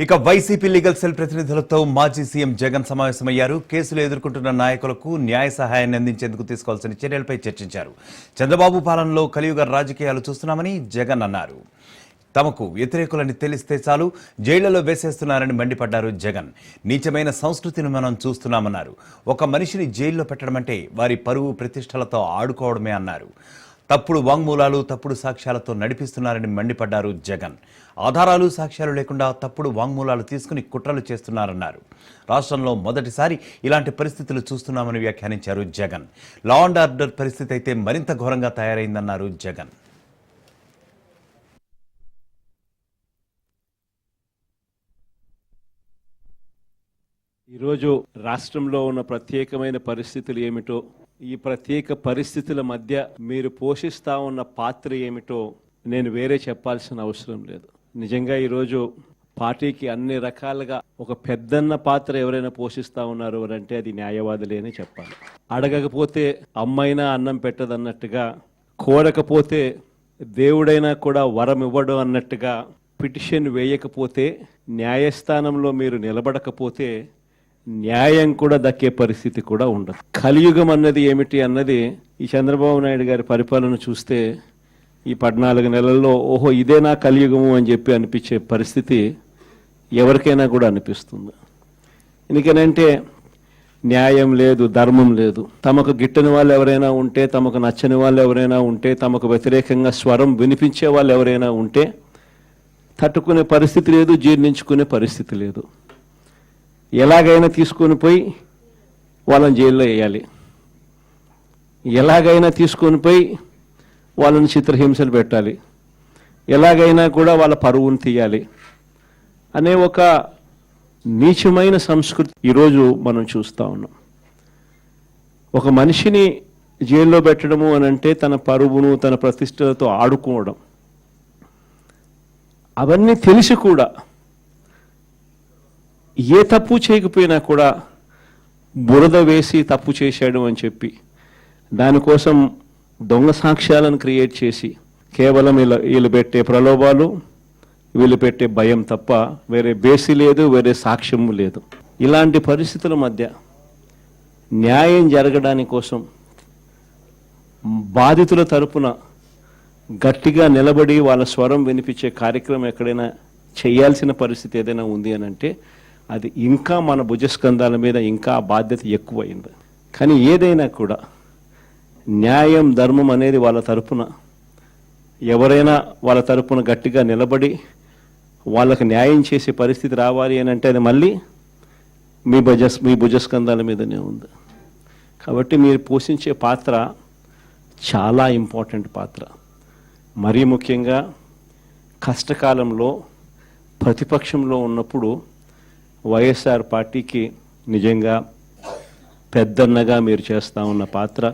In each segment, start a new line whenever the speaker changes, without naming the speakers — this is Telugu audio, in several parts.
ఇక వైసీపీ లీగల్ సెల్ ప్రతినిధులతో మాజీ సీఎం జగన్ సమావేశమయ్యారు. కేసులు ఎదుర్కొంటున్న నాయకులకు న్యాయ సహాయాన్ని అందించేందుకు తీసుకోవాల్సిన చర్యలపై చర్చించారు. చంద్రబాబు పాలనలో కలియుగ రాజకీయాలు చూస్తున్నామని జగన్ అన్నారు. తమకు వ్యతిరేకులని తెలిస్తే చాలు జైళ్ళలో వేసేస్తున్నారని మండిపడ్డారు జగన్. నీచమైన సంస్కృతిని మనం చూస్తున్నామన్నారు. ఒక మనిషిని జైల్లో పెట్టడమంటే వారి పరువు ప్రతిష్టలతో ఆడుకోవడమే అన్నారు. తప్పుడు వాంగ్మూలాలు తప్పుడు సాక్ష్యాలతో నడిపిస్తున్నారని మండిపడ్డారు జగన్. ఆధారాలు సాక్ష్యాలు లేకుండా తప్పుడు వాంగ్మూలాలు తీసుకుని కుట్రలు చేస్తున్నారన్నారు. రాష్ట్రంలో మొదటిసారి ఇలాంటి పరిస్థితులు చూస్తున్నామని వ్యాఖ్యానించారు జగన్. లా అండ్ ఆర్డర్ పరిస్థితి అయితే మరింత ఘోరంగా తయారైందన్నారు జగన్.
ఈరోజు రాష్ట్రంలో ఉన్న ప్రత్యేకమైన పరిస్థితులు ఏమిటో ఈ ప్రత్యేక పరిస్థితుల మధ్య మీరు పోషిస్తా ఉన్న పాత్ర ఏమిటో నేను వేరే చెప్పాల్సిన అవసరం లేదు. నిజంగా ఈరోజు పార్టీకి అన్ని రకాలుగా ఒక పెద్దన్న పాత్ర ఎవరైనా పోషిస్తా ఉన్నారు అని అంటే అది న్యాయవాదులే అని చెప్పాలి. అడగకపోతే అమ్మైనా అన్నం పెట్టదన్నట్టుగా కోరకపోతే దేవుడైనా కూడా వరం ఇవ్వడం అన్నట్టుగా పిటిషన్ వేయకపోతే న్యాయస్థానంలో మీరు నిలబడకపోతే న్యాయం కూడా దక్కే పరిస్థితి కూడా ఉండదు. కలియుగం అన్నది ఏమిటి అన్నది ఈ చంద్రబాబు నాయుడు గారి పరిపాలన చూస్తే ఈ పద్నాలుగు నెలల్లో ఓహో ఇదేనా కలియుగము అని చెప్పి అనిపించే పరిస్థితి ఎవరికైనా కూడా అనిపిస్తుంది. ఎందుకనంటే న్యాయం లేదు ధర్మం లేదు. తమకు గిట్టని వాళ్ళు ఎవరైనా ఉంటే తమకు నచ్చని వాళ్ళు ఎవరైనా ఉంటే తమకు వ్యతిరేకంగా స్వరం వినిపించే వాళ్ళు ఎవరైనా ఉంటే తట్టుకునే పరిస్థితి లేదు జీర్ణించుకునే పరిస్థితి లేదు. ఎలాగైనా తీసుకొని పోయి వాళ్ళని జైల్లో వేయాలి. ఎలాగైనా తీసుకొని పోయి వాళ్ళని చిత్రహింసలు పెట్టాలి. ఎలాగైనా కూడా వాళ్ళ పరువును తీయాలి అనే ఒక నీచమైన సంస్కృతి ఈరోజు మనం చూస్తూ ఉన్నాం. ఒక మనిషిని జైల్లో పెట్టడము అని అంటే తన పరువును తన ప్రతిష్టలతో ఆడుకోవడం. అవన్నీ తెలిసి కూడా ఏ తప్పు చేయకపోయినా కూడా బురద వేసి తప్పు చేశాడు అని చెప్పి దానికోసం దొంగ సాక్ష్యాలను క్రియేట్ చేసి కేవలం వీళ్ళ వీళ్ళు పెట్టే ప్రలోభాలు వీళ్ళు పెట్టే భయం తప్ప వేరే బేసి లేదు వేరే సాక్ష్యము లేదు. ఇలాంటి పరిస్థితుల మధ్య న్యాయం జరగడానికి కోసం బాధితుల తరపున గట్టిగా నిలబడి వాళ్ళ స్వరం వినిపించే కార్యక్రమం ఎక్కడైనా చేయాల్సిన పరిస్థితి ఏదైనా ఉంది అని అంటే అది ఇంకా మన భుజస్కంధాల మీద ఇంకా బాధ్యత ఎక్కువైంది. కానీ ఏదైనా కూడా న్యాయం ధర్మం అనేది వాళ్ళ తరపున ఎవరైనా వాళ్ళ తరపున గట్టిగా నిలబడి వాళ్ళకి న్యాయం చేసే పరిస్థితి రావాలి అని అంటే అది మళ్ళీ మీ భుజస్ మీ భుజస్కంధాల మీదనే ఉంది. కాబట్టి మీరు పోషించే పాత్ర చాలా ఇంపార్టెంట్ పాత్ర. మరీ ముఖ్యంగా కష్టకాలంలో ప్రతిపక్షంలో ఉన్నప్పుడు వైఎస్ఆర్ పార్టీకి నిజంగా పెద్దన్నగా మీరు చేస్తూ ఉన్న పాత్ర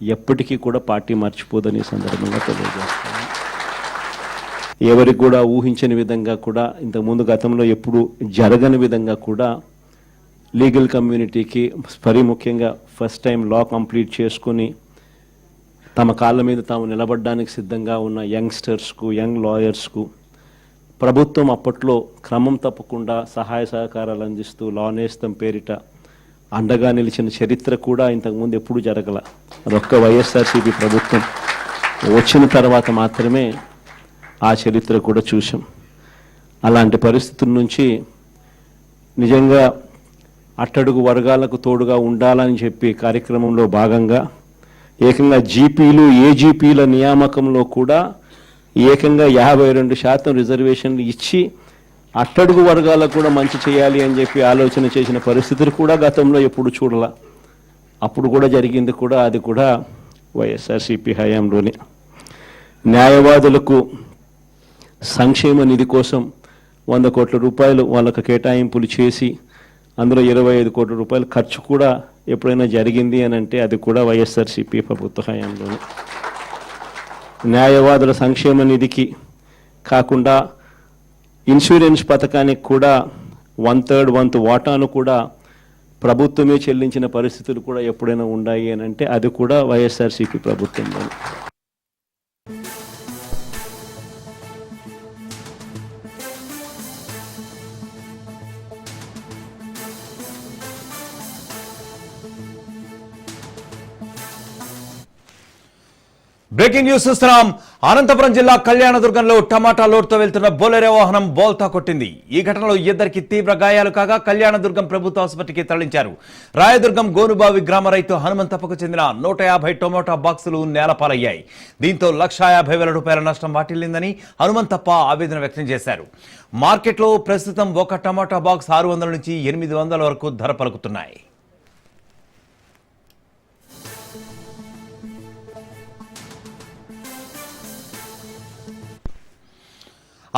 ఎప్పటికీ కూడా పార్టీ మర్చిపోదని సందర్భంగా తెలియజేస్తాను. ఎవరికి కూడా ఊహించని విధంగా కూడా ఇంతకుముందు గతంలో ఎప్పుడు జరగని విధంగా కూడా లీగల్ కమ్యూనిటీకి మరీ ముఖ్యంగా ఫస్ట్ టైం లా కంప్లీట్ చేసుకొని తమ కాళ్ళ మీద తాము నిలబడడానికి సిద్ధంగా ఉన్న యంగ్స్టర్స్కు యంగ్ లాయర్స్కు ప్రభుత్వం అప్పట్లో క్రమం తప్పకుండా సహాయ సహకారాలు అందిస్తూ లా నేస్తం పేరిట అండగా నిలిచిన చరిత్ర కూడా ఇంతకుముందు ఎప్పుడూ జరగల. అదొక్క వైఎస్ఆర్సీపీ ప్రభుత్వం. వచ్చిన తర్వాత మాత్రమే ఆ చరిత్ర కూడా చూసాం అలాంటి పరిస్థితుల నుంచి నిజంగా అట్టడుగు వర్గాలకు తోడుగా ఉండాలని చెప్పి కార్యక్రమంలో భాగంగా ఏకంగా జీపీలు ఏజీపీల నియామకంలో కూడా ఏకంగా యాభై రెండు శాతం రిజర్వేషన్లు ఇచ్చి అట్టడుగు వర్గాలకు కూడా మంచి చేయాలి అని చెప్పి ఆలోచన చేసిన పరిస్థితులు కూడా గతంలో ఎప్పుడు చూడాల. అప్పుడు కూడా జరిగింది కూడా అది కూడా వైఎస్ఆర్సీపీ హయాంలోనే. న్యాయవాదులకు సంక్షేమ నిధి కోసం వంద కోట్ల రూపాయలు వాళ్ళకు కేటాయింపులు చేసి అందులో ఇరవై ఐదు కోట్ల రూపాయలు ఖర్చు కూడా ఎప్పుడైనా జరిగింది అని అంటే అది కూడా వైఎస్ఆర్సీపీ ప్రభుత్వ హయాంలోనే. న్యాయవాదుల సంక్షేమ నిధికి కాకుండా ఇన్సూరెన్స్ పథకానికి కూడా వన్ థర్డ్ వంతు వాటాను కూడా ప్రభుత్వమే చెల్లించిన పరిస్థితులు కూడా ఎప్పుడైనా ఉన్నాయి అని అంటే అది కూడా వైఎస్ఆర్సీపీ ప్రభుత్వంలో
బ్రేకింగ్ న్యూస్ చూస్తున్నాం. అనంతపురం జిల్లా కళ్యాణదుర్గంలో టమాటా లోడ్తో వెళ్తున్న బోలెరో వాహనం బోల్తా కొట్టింది. ఈ ఘటనలో ఇద్దరికి తీవ్ర గాయాలు కాగా కళ్యాణదుర్గం ప్రభుత్వ ఆసుపత్రికి తరలించారు. రాయదుర్గం గోనుబావి గ్రామ రైతు హనుమంతప్పకు చెందిన నూట యాభై టొమాటో బాక్సులు నేలపాలయ్యాయి. దీంతో లక్షా యాభై వేల రూపాయల నష్టం వాటిల్లిందని హనుమంతప్ప ఆవేదన వ్యక్తం చేశారు. మార్కెట్లో ప్రస్తుతం ఒక టమాటా బాక్స్ ఆరు వందల నుంచి ఎనిమిది వందల వరకు ధర పలుకుతున్నాయి.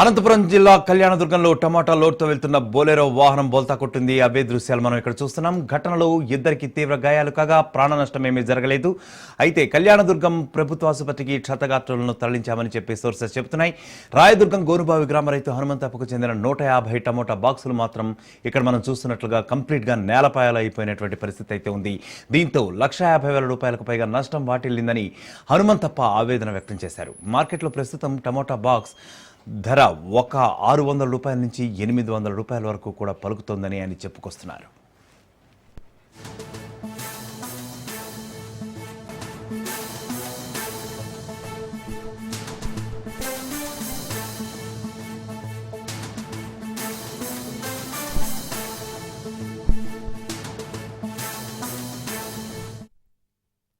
అనంతపురం జిల్లా కళ్యాణదుర్గంలో టమాటా లోడ్తో వెళ్తున్న బోలేరో వాహనం బోల్తా కొట్టింది. అవే దృశ్యాలు మనం ఇక్కడ చూస్తున్నాం. ఘటనలో ఇద్దరికి తీవ్ర గాయాలు కాగా ప్రాణ నష్టం ఏమీ జరగలేదు. అయితే కళ్యాణదుర్గం ప్రభుత్వ ఆసుపత్రికి క్షతగాత్రులను తరలించామని చెప్పి సోర్సెస్ చెబుతున్నాయి. రాయదుర్గం గోరుబావి గ్రామ రైతు హనుమంతప్పకు చెందిన నూట యాభై టమోటా బాక్సులు మాత్రం ఇక్కడ మనం చూస్తున్నట్లుగా కంప్లీట్గా నేలపాయాలు అయిపోయినటువంటి పరిస్థితి అయితే ఉంది. దీంతో లక్ష యాభై వేల రూపాయలకు పైగా నష్టం వాటిల్లిందని హనుమంతప్ప ఆవేదన వ్యక్తం చేశారు. మార్కెట్లో ప్రస్తుతం టమోటా బాక్స్ ధర ఒక ఆరు వందల రూపాయల నుంచి ఎనిమిది వందల రూపాయల వరకు కూడా పలుకుతోందని ఆయన చెప్పుకొస్తున్నారు.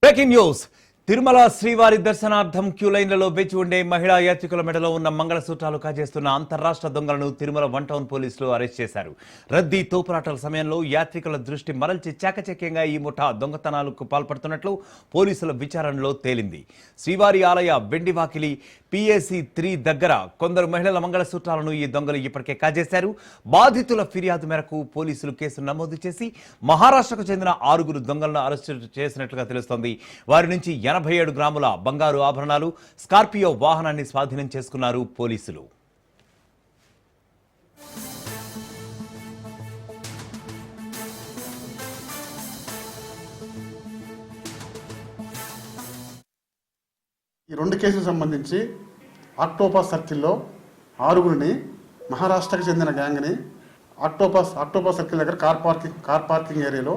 బ్రేకింగ్ న్యూస్ తిరుమల శ్రీవారి దర్శనార్థం క్యూ లైన్లలో వేచి ఉండే మహిళా యాత్రికుల మెడలో ఉన్న మంగళసూత్రాలు కాజేస్తున్న అంతరాష్ట్ర దొంగలను తిరుమల వన్ టౌన్ పోలీసులు అరెస్ట్ చేశారు. రద్దీ తోపురాటల సమయంలో యాత్రికుల దృష్టి మరల్చి చాకచక్యంగా ఈ ముఠా దొంగతనాలకు పాల్పడుతున్నట్లు పోలీసుల విచారణలో తేలింది. శ్రీవారి ఆలయ వెండి వాకిలి పిఏసి త్రీ దగ్గర కొందరు మహిళల మంగళసూత్రాలను ఈ దొంగలు ఇప్పటికే కాజేశారు. బాధితుల ఫిర్యాదు మేరకు పోలీసులు కేసు నమోదు చేసి మహారాష్ట్రకు చెందిన ఆరుగురు దొంగలను అరెస్టు చేసినట్లుగా తెలుస్తోంది. వారి నుంచి ఎనభై ఏడు గ్రాముల బంగారు ఆభరణాలు స్కార్పియో వాహనాన్ని స్వాధీనం చేసుకున్నారు పోలీసులు.
ఈ రెండు కేసులకు సంబంధించి ఆక్టోపస్ సర్కిల్లో ఆరుగురిని మహారాష్ట్రకు చెందిన గ్యాంగ్ని ఆక్టోపాస్ ఆక్టోపాస్ సర్కిల్ దగ్గర కార్ పార్కింగ్ కార్ పార్కింగ్ ఏరియాలో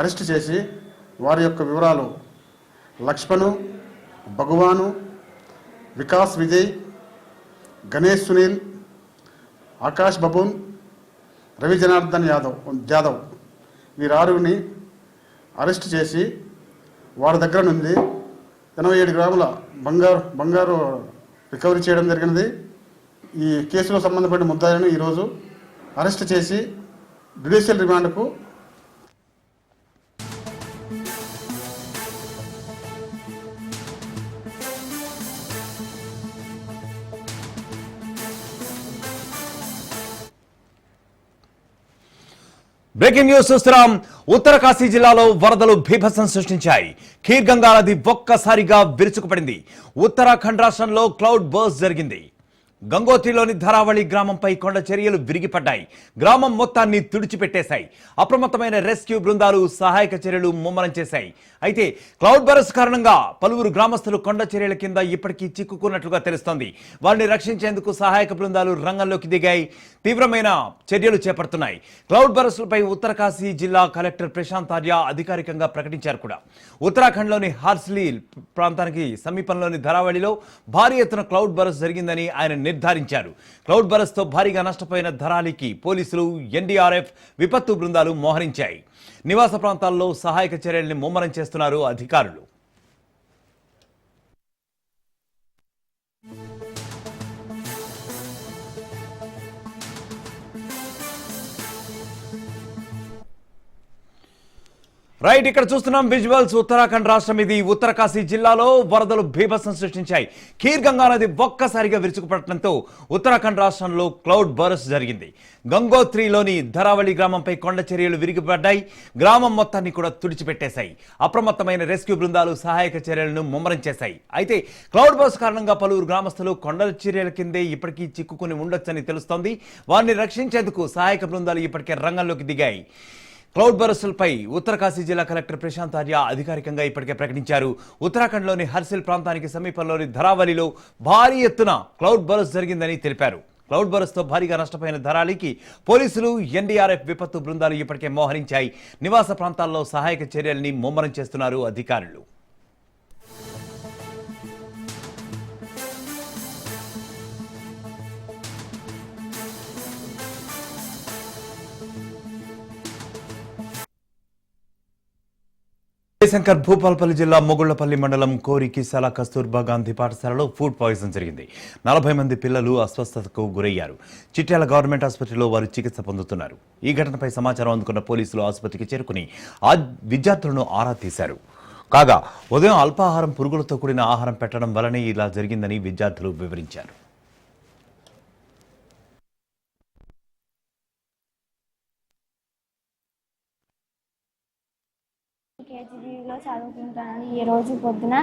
అరెస్ట్ చేసి వారి యొక్క వివరాలు లక్ష్మణు భగవాను వికాస్ విజయ్ గణేష్ సునీల్ ఆకాష్ బబూన్ రవి జనార్దన్ యాదవ్ జాదవ్. వీరారుగురిని అరెస్ట్ చేసి వారి దగ్గర నుండి ఎనభై ఏడు గ్రాముల బంగారు బంగారు రికవరీ చేయడం జరిగినది. ఈ కేసులో సంబంధపడిన ముద్దాయిలను ఈరోజు అరెస్ట్ చేసి జ్యుడిషియల్ రిమాండ్కు
బ్రేకింగ్ న్యూస్ చూస్తున్నాం. ఉత్తర కాశీ జిల్లాలో వరదలు భీభత్సం సృష్టించాయి. ఖీర్ గంగా నది ఒక్కసారిగా విరుచుకుపడింది. ఉత్తరాఖండ్ రాష్ట్రంలో క్లౌడ్ బర్స్ జరిగింది. గంగోత్రిలోని ధరావళి గ్రామంపై కొండ చర్యలు విరిగిపడ్డాయి. గ్రామం మొత్తాన్ని తుడిచిపెట్టేశాయి. అప్రమత్తమైన రెస్క్యూ బృందాలు సహాయక చర్యలు ముమ్మరం చేశాయి. అయితే క్లౌడ్ బరస్ కారణంగా పలువురు గ్రామస్తులు కొండ చర్యల కింద ఇప్పటికీ చిక్కుకున్నట్లుగా తెలుస్తోంది. వారిని రక్షించేందుకు సహాయక బృందాలు రంగంలోకి దిగాయి. తీవ్రమైన చర్యలు చేపడుతున్నాయి. క్లౌడ్ బరస్లపై ఉత్తరకాశీ జిల్లా కలెక్టర్ ప్రశాంత్ ఆర్య అధికారికంగా ప్రకటించారు కూడా. ఉత్తరాఖండ్లోని హార్స్లీ ప్రాంతానికి సమీపంలోని ధరావళిలో భారీ ఎత్తున క్లౌడ్ బరస్ జరిగిందని ఆయన నిర్ధారించారు. క్లౌడ్ బరస్తో భారీగా నష్టపోయిన ధరాలికి పోలీసులు ఎన్డీఆర్ఎఫ్ విపత్తు బృందాలు మోహరించాయి. నివాస ప్రాంతాల్లో సహాయక చర్యల్ని ముమ్మరం చేస్తున్నారు అధికారులు. రైట్ ఇక్కడ చూస్తున్నాం విజువల్స్ ఉత్తరాఖండ్ రాష్ట్రం. ఇది ఉత్తరకాశీ జిల్లాలో వరదలు భీభత్సం సృష్టించాయి. ఖీర్ గంగా నది ఒక్కసారిగా విరుచుకుపడటంతో ఉత్తరాఖండ్ రాష్ట్రంలో క్లౌడ్ బరస్ జరిగింది. గంగోత్రిలోని ధరావళి గ్రామంపై కొండ చర్యలు విరిగిపడ్డాయి. గ్రామం మొత్తాన్ని కూడా తుడిచిపెట్టేశాయి. అప్రమత్తమైన రెస్క్యూ బృందాలు సహాయక చర్యలను ముమ్మరం చేశాయి. అయితే క్లౌడ్ బస్ కారణంగా పలువురు గ్రామస్తులు కొండ చర్యల కిందే ఇప్పటికీ చిక్కుకుని ఉండొచ్చని తెలుస్తోంది. వారిని రక్షించేందుకు సహాయక బృందాలు ఇప్పటికే రంగంలోకి దిగాయి. క్లౌడ్ బరస్సులపై ఉత్తరకాశీ జిల్లా కలెక్టర్ ప్రశాంత్ ఆర్య అధికారికంగా ఇప్పటికే ప్రకటించారు. ఉత్తరాఖండ్లోని హర్సిల్ ప్రాంతానికి సమీపంలోని ధరావలిలో భారీ ఎత్తున క్లౌడ్ బరస్ జరిగిందని తెలిపారు. క్లౌడ్ బరస్తో భారీగా నష్టపోయిన ధరాలికి పోలీసులు ఎన్డీఆర్ఎఫ్ విపత్తు బృందాలు ఇప్పటికే మోహరించాయి. నివాస ప్రాంతాల్లో సహాయక చర్యల్ని ముమ్మరం చేస్తున్నారు అధికారులు. జయశంకర్ భూపాల్పల్లి జిల్లా మొగుళ్ళపల్లి మండలం కోరికిసాల కస్తూర్బా గాంధీ పాఠశాలలో ఫుడ్ పాయిజన్ జరిగింది. నలభై మంది పిల్లలు అస్వస్థతకు గురయ్యారు. చిట్యాల గవర్నమెంట్ ఆసుపత్రిలో వారు చికిత్స పొందుతున్నారు. ఈ ఘటనపై సమాచారం అందుకున్న పోలీసులు ఆసుపత్రికి చేరుకుని ఆ విద్యార్థులను ఆరా తీశారు. కాగా ఉదయం అల్పాహారం పురుగులతో కూడిన ఆహారం పెట్టడం వలనే ఇలా జరిగిందని విద్యార్థులు వివరించారు.
కేజీబీలో చదువుకుంటాను ఈ రోజు పొద్దున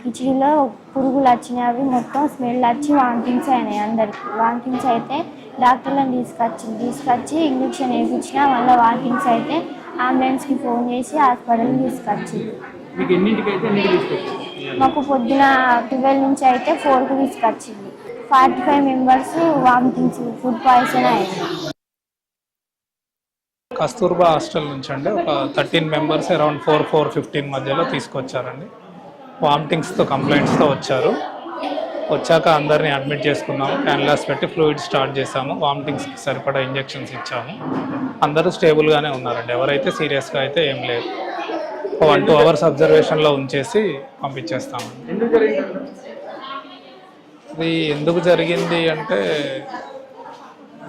కిచిడిలో పురుగులు వచ్చినాయి. అవి మొత్తం స్మెల్ వచ్చి వామిటింగ్స్ అయినాయి అందరికి. వామిటింగ్స్ అయితే డాక్టర్లను తీసుకొచ్చి తీసుకొచ్చి ఇంజక్షన్ వేయించిన మళ్ళీ వామిటింగ్స్ అయితే అంబులెన్స్కి ఫోన్ చేసి హాస్పిటల్కి
తీసుకొచ్చింది.
మాకు పొద్దున ట్వెల్వ్ నుంచి అయితే ఫోర్కి తీసుకొచ్చింది. Forty five members vomitings food poison అయింది.
కస్తూర్బా హాస్టల్ నుంచి అండి. ఒక thirteen members around four four fifteen మధ్యలో తీసుకొచ్చారండి. వామిటింగ్స్తో కంప్లైంట్స్తో వచ్చారు. వచ్చాక అందరినీ అడ్మిట్ చేసుకున్నాము. క్యాన్లాస్ పెట్టి ఫ్లూయిడ్ స్టార్ట్ చేసాము వామిటింగ్స్కి సరిపడా ఇంజెక్షన్స్ ఇచ్చాము. అందరూ స్టేబుల్గానే ఉన్నారండి. ఎవరైతే సీరియస్గా అయితే ఏం లేదు. వన్ టూ అవర్స్ అబ్జర్వేషన్లో ఉంచేసి పంపించేస్తాము. అది ఎందుకు జరిగింది అంటే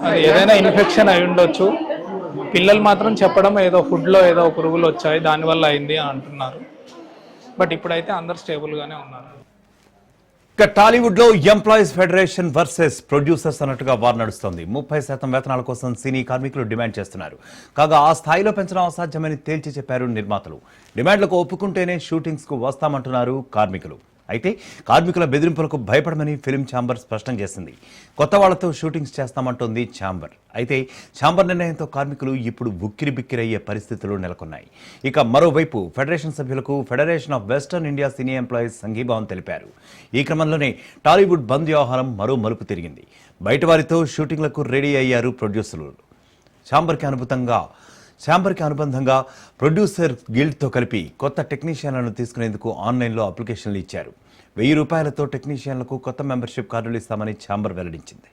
అది ఏదైనా ఇన్ఫెక్షన్ అయి ఉండొచ్చు. పిల్లలు మాత్రం చెప్పడం ఏదో ఫుడ్లో ఏదో పురుగులు వచ్చాయి దానివల్ల అయింది అని అంటున్నారు. బట్ ఇప్పుడైతే అందరు స్టేబుల్గానే ఉన్నారు.
ఇక టాలీవుడ్లో ఎంప్లాయీస్ ఫెడరేషన్ వర్సెస్ ప్రొడ్యూసర్స్ అన్నట్టుగా వారు నడుస్తోంది. ముప్పై శాతం వేతనాల కోసం సినీ కార్మికులు డిమాండ్ చేస్తున్నారు. కాగా ఆ స్థాయిలో పెంచడం అసాధ్యమని తేల్చి చెప్పారు నిర్మాతలు. డిమాండ్లకు ఒప్పుకుంటేనే షూటింగ్స్కు వస్తామంటున్నారు కార్మికులు. అయితే కార్మికుల బెదిరింపులకు భయపడమని ఫిల్మ్ ఛాంబర్ స్పష్టం చేసింది. కొత్త వాళ్ళతో షూటింగ్స్ చేస్తామంటోంది ఛాంబర్. అయితే ఛాంబర్ నిర్ణయంతో కార్మికులు ఇప్పుడు ఉక్కిరి బిక్కిరయ్యే పరిస్థితులు నెలకొన్నాయి. ఇక మరోవైపు ఫెడరేషన్ సభ్యులకు federation of western India cine employees సంఘీభావం తెలిపారు. ఈ క్రమంలోనే టాలీవుడ్ బంద్ వ్యవహారం మరో మలుపు తిరిగింది. బయట వారితో షూటింగ్లకు రెడీ అయ్యారు ప్రొడ్యూసర్లు. ఛాంబర్కి అనుభూతంగా ఛాంబర్కి అనుబంధంగా ప్రొడ్యూసర్ గిల్డ్తో కలిపి కొత్త టెక్నీషియన్లను తీసుకునేందుకు ఆన్లైన్లో అప్లికేషన్లు ఇచ్చారు. వెయ్యి రూపాయలతో టెక్నీషియన్లకు కొత్త మెంబర్షిప్ కార్డులు ఇస్తామని ఛాంబర్ వెల్లడించింది.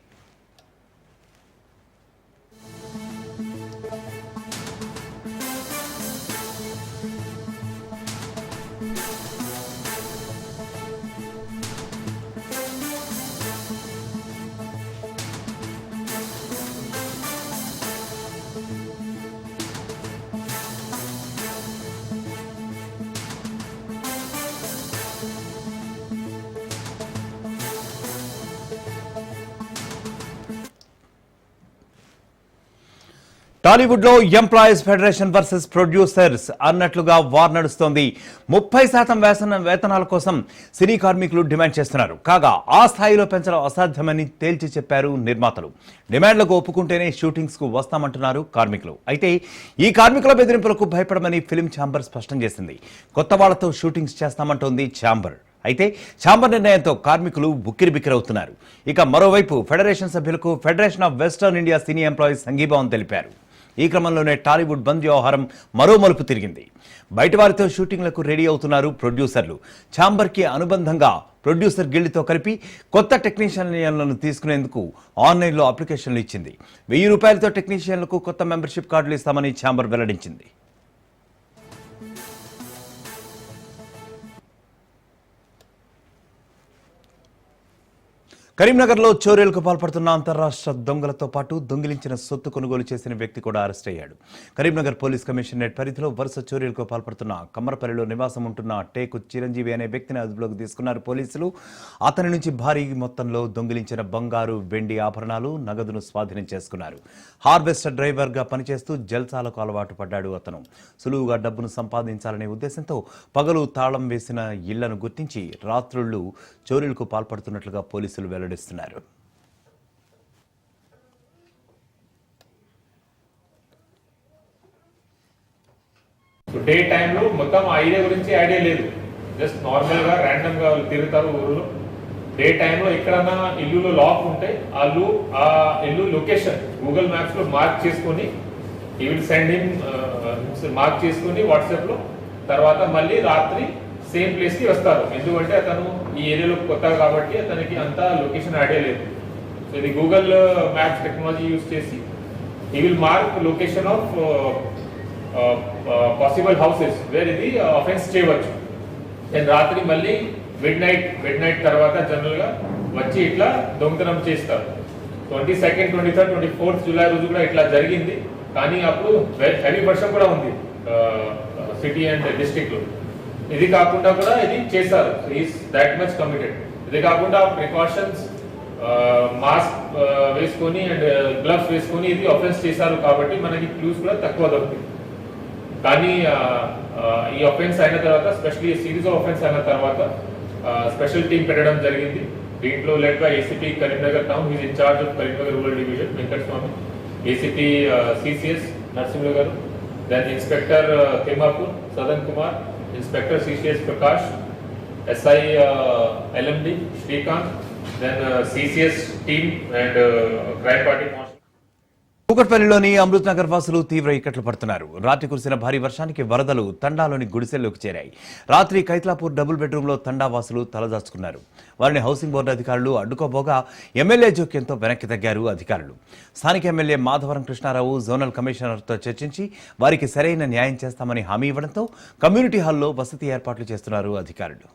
టాలీవుడ్లో ఎంప్లాయీస్ ఫెడరేషన్ వర్సెస్ ప్రొడ్యూసర్స్ అన్నట్లుగా వార్ నడుస్తోంది. ముప్పై శాతం వేతన వేతనాల కోసం సినీ కార్మికులు డిమాండ్ చేస్తున్నారు. కాగా ఆ స్థాయిలో పెంచడం అసాధ్యమని తేల్చి చెప్పారు నిర్మాతలు. డిమాండ్లకు ఒప్పుకుంటేనే షూటింగ్స్కు వస్తామంటున్నారు కార్మికులు. అయితే ఈ కార్మికుల బెదిరింపులకు భయపడమని ఫిల్మ్ ఛాంబర్ స్పష్టం చేసింది. కొత్త వాళ్ళతో షూటింగ్స్ చేస్తామంటోంది ఛాంబర్. అయితే ఛాంబర్ నిర్ణయంతో కార్మికులు బుక్కిరిబిక్కిరవుతున్నారు ఇక మరోవైపు ఫెడరేషన్ సభ్యులకు federation of western India cine employees సంఘీభావం తెలిపారు. ఈ క్రమంలోనే టాలీవుడ్ బంద్ వ్యవహారం మరో మలుపు తిరిగింది. బయట వారితో షూటింగ్లకు రెడీ అవుతున్నారు ప్రొడ్యూసర్లు. ఛాంబర్కి అనుబంధంగా ప్రొడ్యూసర్ గిల్డ్తో కలిపి కొత్త టెక్నీషియన్లను తీసుకునేందుకు ఆన్లైన్లో అప్లికేషన్లు ఇచ్చింది. వెయ్యి రూపాయలతో టెక్నీషియన్లకు కొత్త మెంబర్షిప్ కార్డులు ఇస్తామని ఛాంబర్ వెల్లడించింది. కరీంనగర్లో చోరీలకు పాల్పడుతున్న అంతరాష్ట్ర దొంగలతో పాటు దొంగిలించిన సొత్తు కొనుగోలు చేసిన వ్యక్తి కూడా అరెస్ట్ అయ్యాడు. కరీంనగర్ పోలీస్ కమిషనరేట్ పరిధిలో వరుస చోరీలకు పాల్పడుతున్న కమ్మరపల్లిలో నివాసం ఉంటున్న టేకు చిరంజీవి అనే వ్యక్తిని అదుపులోకి తీసుకున్నారు పోలీసులు. అతని నుంచి భారీ మొత్తంలో దొంగిలించిన బంగారు వెండి ఆభరణాలు నగదును స్వాధీనం చేసుకున్నారు. హార్వెస్టర్ డ్రైవర్గా పనిచేస్తూ జల్సాలకు అలవాటు పడ్డాడు అతను. సులువుగా డబ్బును సంపాదించాలనే ఉద్దేశంతో పగలు తాళం వేసిన ఇళ్ళను గుర్తించి రాత్రుళ్ళు చోరీలకు పాల్పడుతున్నట్లుగా పోలీసులు వెల్లడిస్తున్నారు.
సో డే టైంలో మొత్తం ఐడియా గురించి ఐడియా లేదు. జస్ట్ నార్మల్గా ర్యాండమ్గా తిరుగుతారు ఊరిలో. డే టైంలో ఎక్కడన్నా ఇల్లులో లాక్ ఉంటే వాళ్ళు ఆ ఇల్లు లొకేషన్ గూగుల్ మ్యాప్స్లో మార్క్ చేసుకొని ఈ విల్ సెండ్ ఇన్ మార్క్ చేసుకొని వాట్సాప్లో తర్వాత మళ్ళీ రాత్రి సేమ్ ప్లేస్కి వస్తారు. ఎందుకంటే అతను ఈ ఏరియాలో కొత్త కాబట్టి అతనికి అంత లొకేషన్ ఐడియా లేదు. సో ఇది గూగుల్ మ్యాప్స్ టెక్నాలజీ యూస్ చేసి ఈ will mark location of possible houses where ఇది uh, అఫెన్స్ చేయవచ్చు. అండ్ రాత్రి మళ్ళీ మిడ్ నైట్ మిడ్ నైట్ తర్వాత జనరల్గా వచ్చి ఇట్లా దొంగతనం చేస్తారు. Twenty second twenty third twenty fourth July రోజు కూడా ఇట్లా జరిగింది. కానీ అప్పుడు హెవీ వర్షం కూడా ఉంది సిటీ అండ్ డిస్టిక్లో ఇది కాకుండా కూడా ఇది చేశారు. ఈస్ దాట్ మచ్ కమిటెడ్ ఇది కాకుండా ప్రికాషన్స్ మాస్క్ uh, uh, వేసుకొని అండ్ గ్లవ్స్ uh, వేసుకొని ఇది అఫెన్స్ చేశారు కాబట్టి మనకి క్లూస్ కూడా తక్కువ దొరుకుతుంది కానీ ఈ అఫెన్స్ అయిన తర్వాత స్పెషల్లీ సిరీస్ ఆఫ్ అఫెన్స్ అయిన తర్వాత స్పెషల్ టీం పెట్టడం జరిగింది. దీంట్లో led by ACP Karimnagar town he's in charge of Karimnagar rural division Venkata Swamy ACP CCS Narasimha garu then inspector Thimmapur Sadan Kumar inspector CCS Prakash SI LMD Srikanth then CCS team and crime party constable
కూకట్పల్లిలోని Amrit Nagar వాసులు తీవ్ర ఇక్కట్లు పడుతున్నారు. రాత్రి కురిసిన భారీ వర్షానికి వరదలు తండాలోని గుడిసెల్లోకి చేరాయి. రాత్రి కైత్లాపూర్ డబుల్ బెడ్రూమ్లో తండా వాసులు తలదాచుకున్నారు. వారిని హౌసింగ్ బోర్డు అధికారులు అడ్డుకోబోగా ఎమ్మెల్యే జోక్యంతో వెనక్కి తగ్గారు అధికారులు. స్థానిక ఎమ్మెల్యే మాధవరం కృష్ణారావు జోనల్ కమిషనర్తో చర్చించి వారికి సరైన న్యాయం చేస్తామని హామీ ఇవ్వడంతో కమ్యూనిటీ హాల్లో వసతి ఏర్పాట్లు చేస్తున్నారు అధికారులు.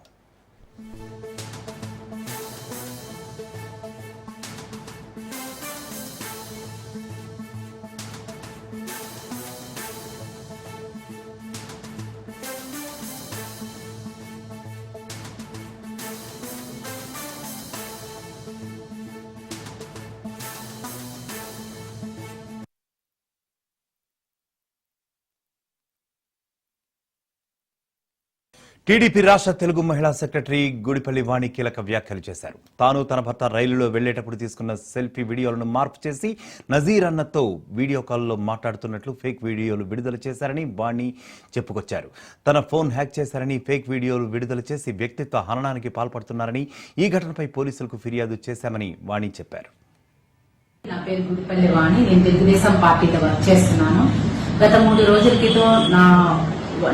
టీడీపీ రాష్ట్ర తెలుగు మహిళా సెక్రటరీ గుడిపల్లి వాణి కీలక వ్యాఖ్యలు చేశారు. తాను తన భర్త రైలులో వెళ్ళేటప్పుడు తీసుకున్న సెల్ఫీ వీడియోలను మార్పు చేసి నజీర్ అన్నతో వీడియో కాల్లో మాట్లాడుతున్నట్లు ఫేక్ వీడియోలు విడుదల చేశారని వాణి చెప్పుకొచ్చారు. తన ఫోన్ హ్యాక్ చేశారని ఫేక్ వీడియోలు విడుదల చేసి వ్యక్తిత్వ హననానికి పాల్పడుతున్నారని ఈ ఘటనపై పోలీసులకు ఫిర్యాదు చేశామని వాణి చెప్పారు.
నా పేరు గుడిపల్లి వాణి. నేను తెలుగుదేశం పార్టీలో వర్క్ చేస్తున్నాను. గత మూడు రోజుల క్రితం నా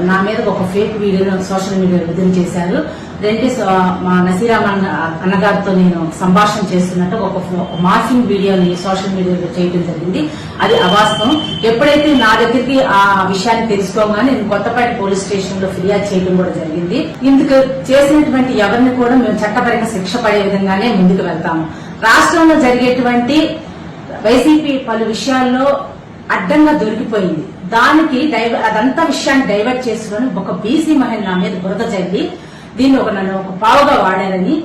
నా మీద ఒక ఫేక్ వీడియోను సోషల్ మీడియాలో విడుదల చేశారు. రెండే మా నసీరామన్ అన్నగారితో నేను సంభాషణ చేస్తున్నట్టు ఒక ఒక మార్ఫింగ్ వీడియోని సోషల్ మీడియాలో చేయడం జరిగింది. అది అవాస్తవం. ఎప్పుడైతే నా దగ్గరికి ఆ విషయాన్ని తెలుసుకోగానే నేను కొత్తపేట పోలీస్ స్టేషన్లో ఫిర్యాదు చేయడం కూడా జరిగింది. ఇందుకు చేసినటువంటి ఎవరిని కూడా మేము చట్టపరంగా శిక్ష పడే విధంగానే ముందుకు వెళ్తాము. రాష్ట్రంలో జరిగేటువంటి వైసీపీ పలు విషయాల్లో అడ్డంగా దొరికిపోయింది. దానికి డైవర్ అదంతా విషయాన్ని డైవర్ట్ చేసుకుని ఒక బీసీ మహిళ నా మీద బురద చల్లి దీన్ని ఒక నన్ను ఒక పావుగా వాడారని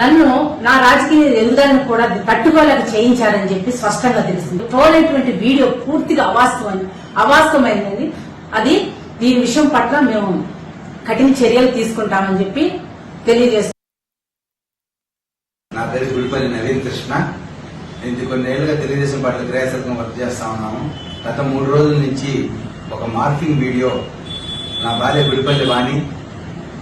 నన్ను నా రాజకీయ ఎదుగుదలను కూడా తట్టుకోలేక చేయించారని చెప్పి స్పష్టంగా తెలిసింది. ట్రోల్ అయినటువంటి వీడియో పూర్తిగా అవాస్తవం అవాస్తవమైనది అది దీని విషయం పట్ల మేము కఠిన చర్యలు తీసుకుంటామని చెప్పి తెలియజేస్తాం
నా పేరు గుడిపల్లి నవీన్ కృష్ణ. నేను కొన్నేళ్ళుగా తెలుగుదేశం పార్టీ క్రియాశీలకంగా వర్క్ చేస్తా ఉన్నాము. గత మూడు రోజుల నుంచి ఒక మార్కింగ్ వీడియో నా భార్య గుడిపల్లి వాణి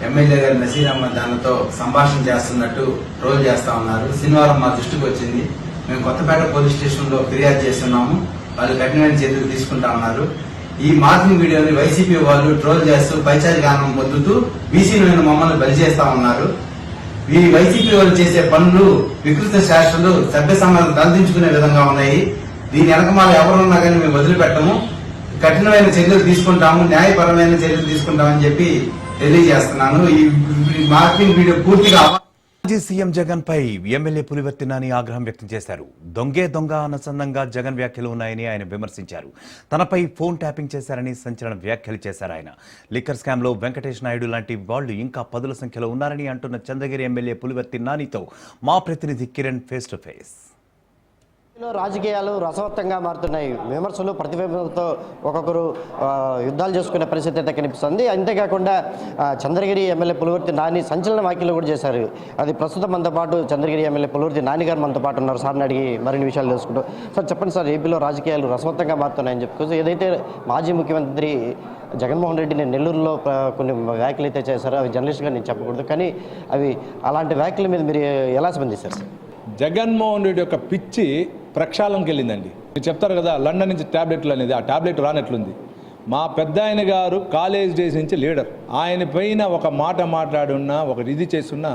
ఎమ్మెల్యే గారి నసీర్ అహ్మద్ దానితో సంభాషణ చేస్తున్నట్టు ట్రోల్ చేస్తా ఉన్నారు. శనివారం మా దృష్టికి వచ్చింది. మేము కొత్తపేట పోలీస్ స్టేషన్లో ఫిర్యాదు చేస్తున్నాము. వాళ్ళు కఠినమైన చర్యలు తీసుకుంటా ఉన్నారు. ఈ మార్కింగ్ వీడియోని వైసీపీ వాళ్ళు ట్రోల్ చేస్తూ పైచారి గానం పొందుతూ బీసీలను మమ్మల్ని బలి చేస్తా ఉన్నారు. ఈ వైసీపీ వాళ్ళు చేసే పనులు వికృత శాస్త్రాలు సభ్య సమాజం తలదించుకునే విధంగా ఉన్నాయి. దీని వెనకమాల ఎవరున్నా కానీ మేము వదిలిపెట్టము. కఠినమైన చర్యలు తీసుకుంటాము న్యాయపరమైన చర్యలు తీసుకుంటామని చెప్పి తెలియజేస్తున్నాను. ఈ మార్పింగ్ వీడియో పూర్తిగా
మాజీ సీఎం జగన్ పై ఎమ్మెల్యే పులివర్తి నాని ఆగ్రహం వ్యక్తం చేశారు. దొంగే దొంగ అనుసంధంగా జగన్ వ్యాఖ్యలు ఉన్నాయని ఆయన విమర్శించారు. తనపై ఫోన్ ట్యాపింగ్ చేశారని సంచలన వ్యాఖ్యలు చేశారు ఆయన. లిక్కర్ స్కామ్లో వెంకటేష్ నాయుడు లాంటి వాళ్ళు ఇంకా పదుల సంఖ్యలో ఉన్నారని అంటున్న చంద్రగిరి ఎమ్మెల్యే పులివర్తి నానితో మా ప్రతినిధి కిరణ్ ఫేస్ టు ఫేస్
లో రాజకీయాలు రసవత్తంగా మారుతున్నాయి. విమర్శలు ప్రతిబింబంతో ఒక్కొక్కరు యుద్ధాలు చేసుకునే పరిస్థితి అయితే కనిపిస్తుంది. అంతేకాకుండా చంద్రగిరి ఎమ్మెల్యే పులివర్తి నాని సంచలన వ్యాఖ్యలు కూడా చేశారు. అది ప్రస్తుతం మనతో పాటు చంద్రగిరి ఎమ్మెల్యే పులివర్తి నాని గారు మనతో పాటు ఉన్నారు. సార్ని అడిగి మరిన్ని విషయాలు తెలుసుకుంటూ. సార్ చెప్పండి సార్ ఏపీలో రాజకీయాలు రసవత్తంగా మారుతున్నాయని చెప్పుకోవచ్చు. ఏదైతే మాజీ ముఖ్యమంత్రి జగన్మోహన్ రెడ్డి నేను నెల్లూరులో కొన్ని వ్యాఖ్యలు అయితే చేశారో అవి జర్నలిస్ట్గా నేను చెప్పకూడదు. కానీ అవి అలాంటి వ్యాఖ్యల మీద మీరు ఎలా స్పందిస్తారు సార్?
జగన్మోహన్ రెడ్డి యొక్క పిచ్చి ప్రక్షాళనకి వెళ్ళిందండి. మీరు చెప్తారు కదా లండన్ నుంచి ట్యాబ్లెట్లు అనేది ఆ ట్యాబ్లెట్ రానట్లుంది. మా పెద్ద ఆయన గారు కాలేజ్ డేస్ నుంచి లీడర్. ఆయన పైన ఒక మాట మాట్లాడున్నా ఒక ఇది చేస్తున్నా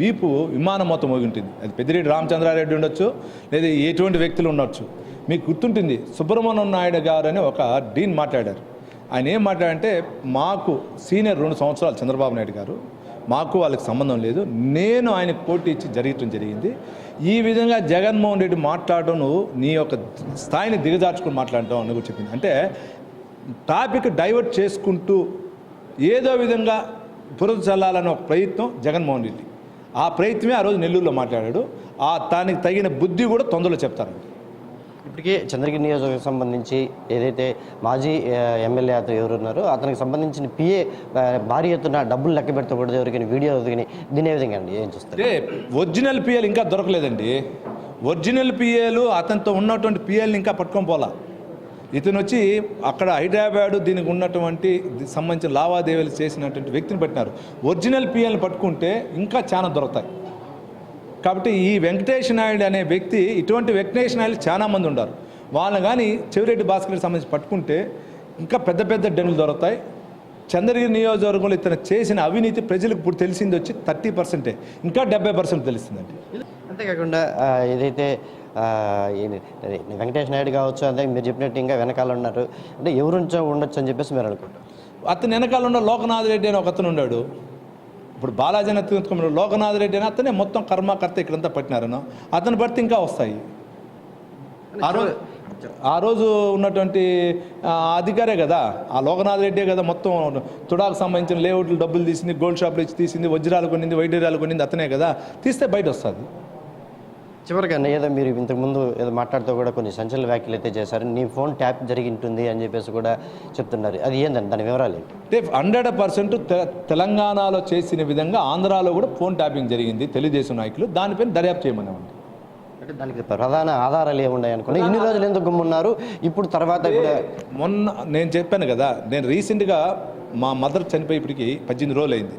వీపు విమానం మొత్తం ఉంటుంది అది పెద్దిరెడ్డి రామచంద్రారెడ్డి ఉండొచ్చు లేదా ఎటువంటి వ్యక్తులు ఉండొచ్చు. మీకు గుర్తుంటుంది సుబ్రహ్మణ్యం నాయుడు గారు అని ఒక డీన్ మాట్లాడారు. ఆయన ఏం మాట్లాడంటే మాకు సీనియర్ రెండు సంవత్సరాలు చంద్రబాబు నాయుడు గారు మాకు వాళ్ళకి సంబంధం లేదు. నేను ఆయన పోటీ ఇచ్చి జరగటం జరిగింది. ఈ విధంగా జగన్మోహన్ రెడ్డి మాట్లాడడం నీ యొక్క స్థాయిని దిగజార్చుకుని మాట్లాడటం అని కూడా చెప్పింది. అంటే టాపిక్ డైవర్ట్ చేసుకుంటూ ఏదో విధంగా బురద చల్లాలన్న ఒక ప్రయత్నం జగన్మోహన్ రెడ్డి. ఆ ప్రయత్నమే ఆ రోజు నెల్లూరులో మాట్లాడాడు. ఆ దానికి తగిన బుద్ధి కూడా తొందరలో చెప్తారండి
ఇప్పటికే చంద్రగిరి నియోజకవర్గం సంబంధించి ఏదైతే మాజీ ఎమ్మెల్యే అతను ఎవరు ఉన్నారో అతనికి సంబంధించిన పిఏ భారీ ఎత్తున డబ్బులు లెక్క పెడతకూడదు ఎవరికైనా వీడియో ఎవరికైనా దీని ఏ విధంగా అండి? ఏం చూస్తారు?
ఒరిజినల్ పిఎల్ ఇంకా దొరకలేదండి. ఒరిజినల్ పిఏలు అతనితో ఉన్నటువంటి పిఎల్ని ఇంకా పట్టుకొని పోలా. ఇతను వచ్చి అక్కడ హైదరాబాద్ దీనికి ఉన్నటువంటి సంబంధించిన లావాదేవీలు చేసినటువంటి వ్యక్తిని పట్టినారు. ఒరిజినల్ పిఎల్ని పట్టుకుంటే ఇంకా చాలా దొరుకుతాయి. కాబట్టి ఈ వెంకటేష్ నాయుడు అనే వ్యక్తి ఇటువంటి వెంకటేష్ నాయుడు చాలా మంది ఉన్నారు వాళ్ళని కానీ చెవిరెడ్డి భాస్కర్కి సంబంధించి పట్టుకుంటే ఇంకా పెద్ద పెద్ద డెన్నులు దొరుకుతాయి. చంద్రగిరి నియోజకవర్గంలో ఇతను చేసిన అవినీతి ప్రజలకు ఇప్పుడు తెలిసింది వచ్చి థర్టీ పర్సెంటే. ఇంకా డెబ్బై పర్సెంట్ తెలుస్తుందండి.
అంతేకాకుండా ఏదైతే వెంకటేష్ నాయుడు కావచ్చు అంతే మీరు చెప్పినట్టు ఇంకా వెనకాల ఉన్నారు. అంటే ఎవరు ఉంచో ఉండొచ్చు అని చెప్పేసి మీరు అనుకుంటారు
అతని వెనకాల ఉన్న లోకనాథ్ రెడ్డి అని ఒక అతను ఉన్నాడు. ఇప్పుడు బాలాజీని తీసుకున్న లోకనాథ్ రెడ్డి అని అతనే మొత్తం కర్మకర్త ఇక్కడంతా పట్టినారను. అతను పడితే ఇంకా వస్తాయి. ఆ రోజు ఆ రోజు ఉన్నటువంటి అధికారే కదా. ఆ లోకనాథ్ రెడ్డే కదా మొత్తం తుడాకు సంబంధించిన లేఅవుట్లు డబ్బులు తీసింది గోల్డ్ షాప్లు ఇచ్చి తీసింది వజ్రాలు కొనింది వైడూర్యాలు కొనింది అతనే కదా. తీస్తే బయట వస్తుంది.
చివరిగా ఏదో మీరు ఇంతకుముందు ఏదో మాట్లాడుతూ కూడా కొన్ని సంచలన వ్యాఖ్యలు అయితే చేశారు. నీ ఫోన్ ట్యాప్ జరిగి ఉంటుంది అని చెప్పేసి కూడా చెప్తున్నారు. అది ఏందండి? దాని వివరాలు ఏంటి?
అంటే హండ్రెడ్ పర్సెంట్ తెలంగాణలో చేసిన విధంగా ఆంధ్రాలో కూడా ఫోన్ ట్యాపింగ్ జరిగింది తెలుగుదేశం నాయకులు. దానిపైన దర్యాప్తు చేయమన్నామండి.
అంటే దానికి ప్రధాన ఆధారాలు ఏమున్నాయి అనుకున్నా? ఇన్ని రోజులు ఎందుకు గమ్మున్నారు? ఇప్పుడు తర్వాత
మొన్న నేను చెప్పాను కదా నేను రీసెంట్గా మా మదర్ చనిపోయి ఇప్పటికి పద్దెనిమిది రోజులు అయింది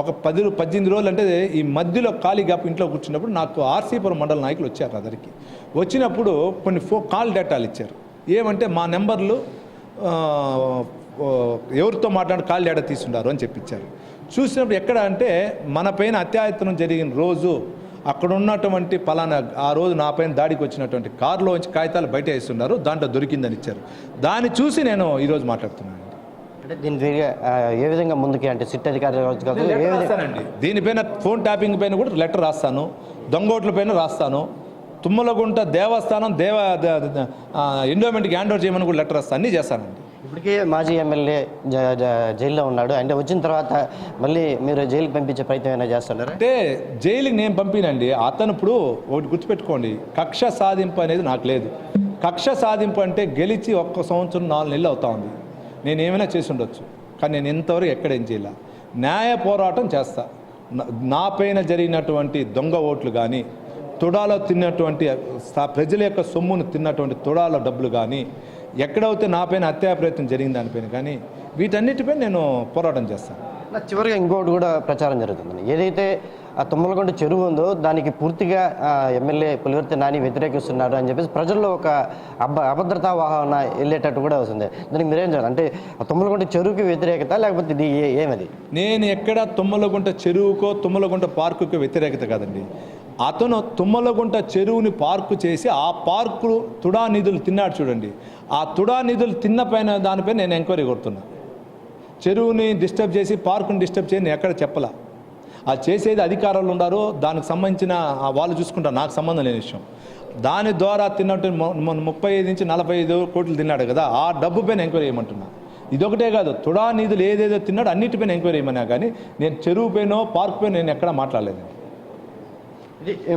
ఒక పది పద్దెనిమిది రోజులు అంటే ఈ మధ్యలో ఖాళీ గ్యాప్ ఇంట్లో కూర్చున్నప్పుడు నాకు ఆర్సీపురం మండల నాయకులు వచ్చారు నా దగ్గరికి. వచ్చినప్పుడు కొన్ని ఫో కాల్ డేటాలు ఇచ్చారు. ఏమంటే మా నెంబర్లు ఎవరితో మాట్లాడి కాల్ డేటా తీసుండారు అని చెప్పించారు చూసినప్పుడు ఎక్కడ అంటే మన పైన అత్యాయత్నం జరిగిన రోజు అక్కడ ఉన్నటువంటి పలానా ఆ రోజు నా పైన దాడికి వచ్చినటువంటి కారులోంచి కాగితాలు బయట వేస్తున్నారు దాంట్లో దొరికిందని ఇచ్చారు. దాన్ని చూసి నేను ఈరోజు మాట్లాడుతున్నాను.
అంటే దీని ఏ విధంగా ముందుకి అంటే సిట్
రాస్తానండి. దీనిపైన ఫోన్ ట్యాపింగ్ పైన కూడా లెటర్ రాస్తాను. దొంగోట్ల పైన రాస్తాను. తుమ్మలగుంట దేవస్థానం దేవ ఎండోమెంట్కి హ్యాండ్ ఓవర్ చేయమని కూడా లెటర్ రాస్తాను. అన్నీ చేస్తానండి.
ఇప్పటికే మాజీ ఎమ్మెల్యే జైల్లో ఉన్నాడు. అంటే వచ్చిన తర్వాత మళ్ళీ మీరు జైలుకి పంపించే ప్రయత్నం ఏమైనా చేస్తున్నారా?
అంటే జైలుకి నేను పంపినండి. అతను ఇప్పుడు ఒకటి గుర్తుపెట్టుకోండి. కక్ష సాధింపు అనేది నాకు లేదు. కక్ష సాధింపు అంటే గెలిచి ఒక్క సంవత్సరం నాలుగు నెలలు అవుతా ఉంది. నేను ఏమైనా చేసి ఉండొచ్చు కానీ నేను ఇంతవరకు ఎక్కడేం చేయాల. న్యాయ పోరాటం చేస్తా. నా- పైన జరిగినటువంటి దొంగ ఓట్లు కానీ తుడాలో తిన్నటువంటి సా- ప్రజల యొక్క సొమ్మును తిన్నటువంటి తుడాలో డబ్బులు కానీ ఎక్కడైతే నా పైన హత్యాప్రయత్నం జరిగిన దానిపైన కానీ వీటన్నిటిపై నేను పోరాటం చేస్తాను
చివరిగా ఇంకోటి కూడా ప్రచారం జరుగుతుంది. ఏదైతే ఆ తుమ్మలకొండ చెరువు ఉందో దానికి పూర్తిగా ఎమ్మెల్యే పులివర్తి నాని వ్యతిరేకిస్తున్నారు అని చెప్పేసి ప్రజల్లో ఒక అబ్బ అభద్రతా వాహన వెళ్ళేటట్టు కూడా వస్తుంది. దానికి మీరేం చేయాలి అంటే ఆ తుమ్మలకొండ చెరువుకి వ్యతిరేకత లేకపోతే ఇది ఏమది?
నేను ఎక్కడ తుమ్మలగుంట చెరువుకో తుమ్మలగుంట పార్కుకో వ్యతిరేకత కాదండి. అతను తుమ్మలగుంట చెరువుని పార్కు చేసి ఆ పార్కు తుడా నిధులు తిన్నాడు చూడండి. ఆ తుడా నిధులు తిన్న పైన దానిపై నేను ఎంక్వైరీ కొడుతున్నా. చెరువుని డిస్టర్బ్ చేసి పార్కుని డిస్టర్బ్ చేయని ఎక్కడ చెప్పలా. అది చేసేది అధికారులు ఉన్నారు దానికి సంబంధించిన వాళ్ళు చూసుకుంటారు. నాకు సంబంధం లేని విషయం. దాని ద్వారా తిన్నట్టు ముప్పై ఐదు నుంచి నలభై ఐదు కోట్లు తిన్నాడు కదా ఆ డబ్బు పైన ఎంక్వైరీ చేయమంటున్నా. ఇదొకటే కాదు తుడా నిధులు ఏదేదో తిన్నాడో అన్నిటిపైన ఎంక్వైరీ చేయమన్నా కానీ నేను చెరువు పైనో పార్క్ పైన నేను ఎక్కడా మాట్లాడలేదండి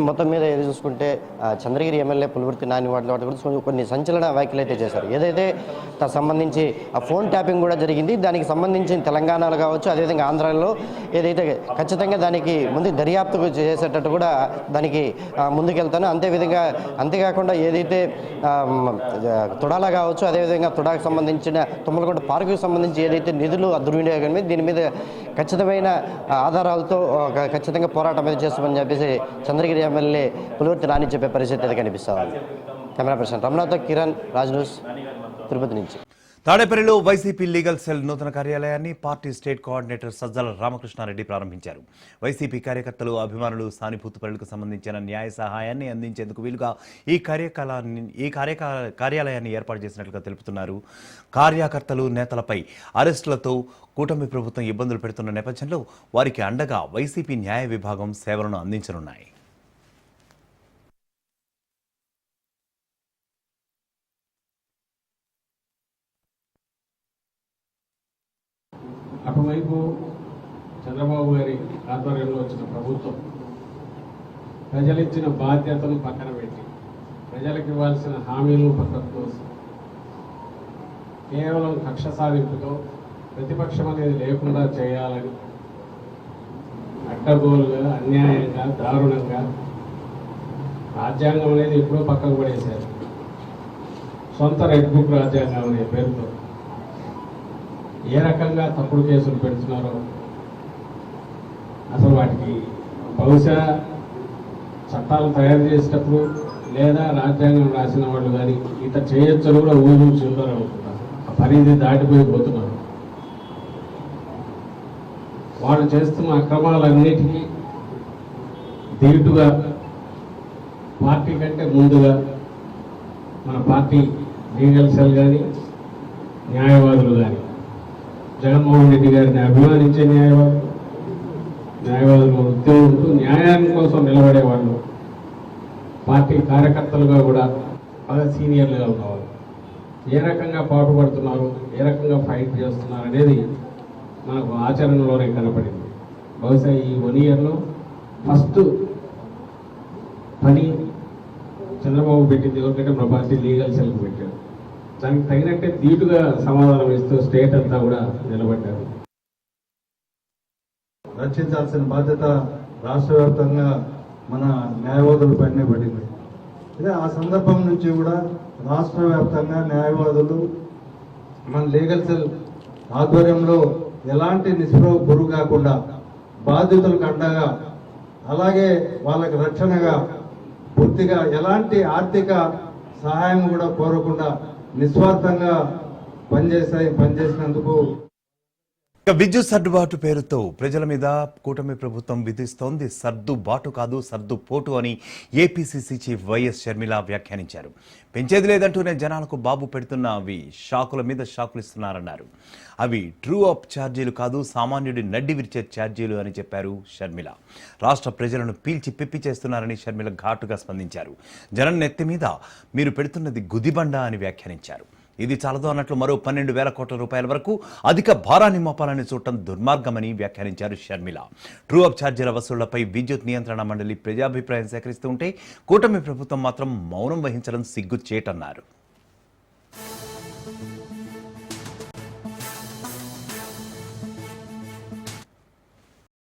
మొత్తం మీద ఏది చూసుకుంటే ఆ, చంద్రగిరి ఎమ్మెల్యే పులివర్తి నాని వాటి వాటి కూడా కొన్ని- సంచలన వ్యాఖ్యలు అయితే చేశారు. ఏదైతే దానికి సంబంధించి ఆ ఫోన్ ట్యాపింగ్ కూడా జరిగింది దానికి సంబంధించి తెలంగాణలో కావచ్చు అదేవిధంగా ఆంధ్రాలో ఏదైతే ఖచ్చితంగా దానికి ముందు దర్యాప్తు చేసేటట్టు కూడా దానికి ముందుకెళ్తాను. అంతేవిధంగా అంతేకాకుండా ఏదైతే తుడాల కావచ్చు అదేవిధంగా తుడాకు సంబంధించిన తుమ్మలగొండ పార్కుకి సంబంధించి ఏదైతే నిధులు దుర్వినియోగం దీని మీద ఖచ్చితమైన ఆధారాలతో ఖచ్చితంగా పోరాటం అయితే చేస్తామని చెప్పేసి చంద్రగిరి ఎమ్మెల్యే పులివర్తి నాని చెప్పే పరిస్థితి అయితే కనిపిస్తుంది కెమెరా పర్సన్ రమణతో కిరణ్ రాజ్ న్యూస్ తిరుపతి నుంచి.
తాడేపల్లిలో వైసీపీ లీగల్ సెల్ నూతన కార్యాలయాన్ని party state coordinator Sajjala Ramakrishna Reddy ప్రారంభించారు. వైసీపీ కార్యకర్తలు అభిమానులు సానుభూతి పనులకు సంబంధించిన న్యాయ సహాయాన్ని అందించేందుకు వీలుగా ఈ కార్యకలాన్ని ఈ కార్యకా కార్యాలయాన్ని ఏర్పాటు చేసినట్లుగా తెలుపుతున్నారు. కార్యకర్తలు నేతలపై అరెస్టులతో కూటమి ప్రభుత్వం ఇబ్బందులు పెడుతున్న నేపథ్యంలో వారికి అండగా వైసీపీ న్యాయ విభాగం సేవలను అందించనున్నాయి.
అటువైపు చంద్రబాబు గారి ఆధ్వర్యంలో వచ్చిన ప్రభుత్వం ప్రజలిచ్చిన బాధ్యతను పక్కన పెట్టి ప్రజలకు ఇవ్వాల్సిన హామీలు పక్కకు కోసం కేవలం కక్ష సాధింపుతో ప్రతిపక్షం అనేది లేకుండా చేయాలని అడ్డగోలుగా అన్యాయంగా దారుణంగా రాజ్యాంగం అనేది ఎప్పుడో పక్కకు పడేశారు. సొంత రెడ్ బుక్ రాజ్యాంగం అనే పేరుతో ఏ రకంగా తప్పుడు కేసులు పెడుతున్నారో అసలు వాటికి బహుశా చట్టాలు తయారు చేసేటప్పుడు లేదా రాజ్యాంగం రాసిన వాళ్ళు కానీ ఇంత చేయొచ్చు కూడా ఊరు చిల్లర అవుతున్నారు ఆ పరిధి దాటిపోయి పోతున్నారు. వాళ్ళు చేస్తున్న అక్రమాలన్నిటికీ దీటుగా పార్టీ కంటే ముందుగా మన పార్టీ లీగల్ సెల్ కానీ న్యాయవాదులు కానీ జగన్మోహన్ రెడ్డి గారిని అభిమానించే న్యాయవాదులు న్యాయవాదులు ఉద్యోగులు ఉంటూ న్యాయాన్ని కోసం నిలబడే వాళ్ళు. పార్టీ కార్యకర్తలుగా కూడా బాగా సీనియర్లుగా ఉన్నవాళ్ళు ఏ రకంగా పాటుపడుతున్నారు ఏ రకంగా ఫైట్ చేస్తున్నారు అనేది మనకు ఆచరణలోనే కనపడింది. బహుశా ఈ వన్ ఇయర్లో ఫస్ట్ పని చంద్రబాబు పెట్టింది. ఎవరికంటే మన పార్టీ లీగల్ సెల్కి పెట్టారు దానికి తగినట్టే ధీటుగా సమాధానం ఇస్తూ స్టేట్ అంతా కూడా నిలబడ్డారు.
రక్షించాల్సిన బాధ్యత రాష్ట్ర వ్యాప్తంగా మన న్యాయవాదుల పైనే పడింది. అదే ఆ సందర్భం నుంచి కూడా రాష్ట్ర వ్యాప్తంగా న్యాయవాదులు మన లీగల్ సెల్ ఆధ్వర్యంలో ఎలాంటి నిస్పృహ గురు కాకుండా బాధితులకు అండగా అలాగే వాళ్ళకి రక్షణగా పూర్తిగా ఎలాంటి ఆర్థిక సహాయం కూడా కోరకుండా నిస్వార్థంగా పనిచేసాయి పనిచేసినందుకు
విద్యుత్ సర్దుబాటు పేరుతో ప్రజల మీద కూటమి ప్రభుత్వం విధిస్తోంది. సర్దుబాటు కాదు సర్దుపోటు అని ఏపీసీసీ చీఫ్ వైఎస్ షర్మిల వ్యాఖ్యానించారు. పెంచేది లేదంటూనే జనాలకు బాబు పెడుతున్న అవి షాకుల మీద షాకులు ఇస్తున్నారన్నారు. అవి ట్రూ అప్ ఛార్జీలు కాదు సామాన్యుడి నడ్డి విరిచే ఛార్జీలు అని చెప్పారు షర్మిల. రాష్ట్ర ప్రజలను పీల్చి పిప్పి చేస్తున్నారని షర్మిల ఘాటుగా స్పందించారు. జనం నెత్తి మీద మీరు పెడుతున్నది గుదిబండ అని వ్యాఖ్యానించారు. ఇది చాలదు అన్నట్లు మరో పన్నెండు వేల కోట్ల రూపాయల వరకు అధిక భారాన్ని మోపాలని చూడటం దుర్మార్గమని వ్యాఖ్యానించారు షర్మిల. ట్రూ అప్ ఛార్జీల వసూళ్ళపై విద్యుత్ నియంత్రణ మండలి ప్రజాభిప్రాయం సేకరిస్తూ ఉంటే కూటమి ప్రభుత్వం మాత్రం మౌనం వహించడం సిగ్గుచేటన్నారు.